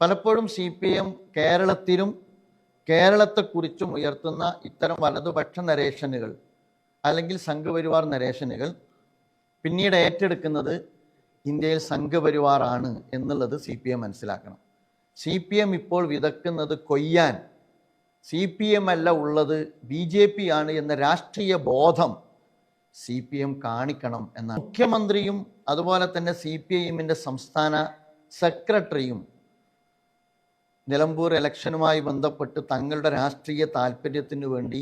പലപ്പോഴും C P M കേരളത്തിലും കേരളത്തെക്കുറിച്ചും ഉയർത്തുന്ന ഇത്തരം വലതുപക്ഷ നരേഷനുകൾ അല്ലെങ്കിൽ സംഘപരിവാർ നരേഷനുകൾ പിന്നീട് ഏറ്റെടുക്കുന്നത് ഇന്ത്യയിൽ സംഘപരിവാറാണ് എന്നുള്ളത് സി പി എം മനസ്സിലാക്കണം. സി പി എം ഇപ്പോൾ വിതക്കുന്നത് കൊയ്യാൻ. സി പി എം അല്ല ഉള്ളത് ബി ജെ പി ആണ് എന്ന രാഷ്ട്രീയ ബോധം സി പി എം കാണിക്കണം എന്നാണ്. മുഖ്യമന്ത്രിയും അതുപോലെ തന്നെ സി പി ഐ എമ്മിന്റെ സംസ്ഥാന സെക്രട്ടറിയും നിലമ്പൂർ ഇലക്ഷനുമായി ബന്ധപ്പെട്ട് തങ്ങളുടെ രാഷ്ട്രീയ താല്പര്യത്തിന് വേണ്ടി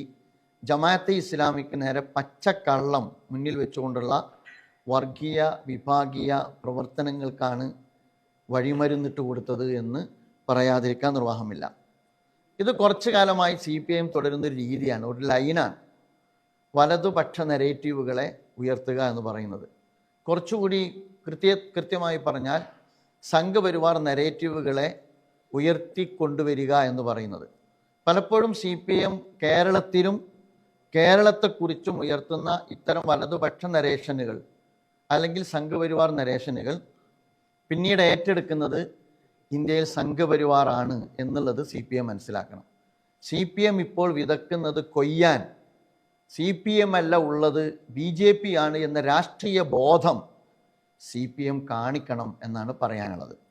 ജമാഅത്തെ ഇസ്ലാമിക്ക് നേരെ പച്ചക്കള്ളം മുന്നിൽ വെച്ചുകൊണ്ടുള്ള വർഗീയ വിഭാഗീയ പ്രവർത്തനങ്ങൾക്കാണ് വഴിമരുന്നിട്ട് കൊടുത്തത് എന്ന് പറയാതിരിക്കാൻ നിർവാഹമില്ല. ഇത് കുറച്ചു കാലമായി സി പി ഐ എം തുടരുന്നൊരു രീതിയാണ് ഒരു ലൈനാണ്. വലതുപക്ഷ നെറേറ്റീവുകളെ ഉയർത്തുക എന്ന് പറയുന്നത്. കുറച്ചുകൂടി കൃത്യ കൃത്യമായി പറഞ്ഞാൽ സംഘപരിവാർ നെറേറ്റീവുകളെ ഉയർത്തിക്കൊണ്ടുവരിക എന്ന് പറയുന്നത്. പലപ്പോഴും സി പി എം കേരളത്തിലും കേരളത്തെക്കുറിച്ചും ഉയർത്തുന്ന ഇത്തരം വലതുപക്ഷ നരേഷനുകൾ അല്ലെങ്കിൽ സംഘപരിവാർ നരേഷനുകൾ പിന്നീട് ഏറ്റെടുക്കുന്നത് ഇന്ത്യയിൽ സംഘപരിവാറാണ് എന്നുള്ളത് സി പി എം മനസ്സിലാക്കണം. സി പി എം ഇപ്പോൾ വിതക്കുന്നത് കൊയ്യാൻ. സി പി എം അല്ല ഉള്ളത് ബി ജെ പി ആണ് എന്ന രാഷ്ട്രീയ ബോധം സി പി എം കാണിക്കണം എന്നാണ് പറയാനുള്ളത്.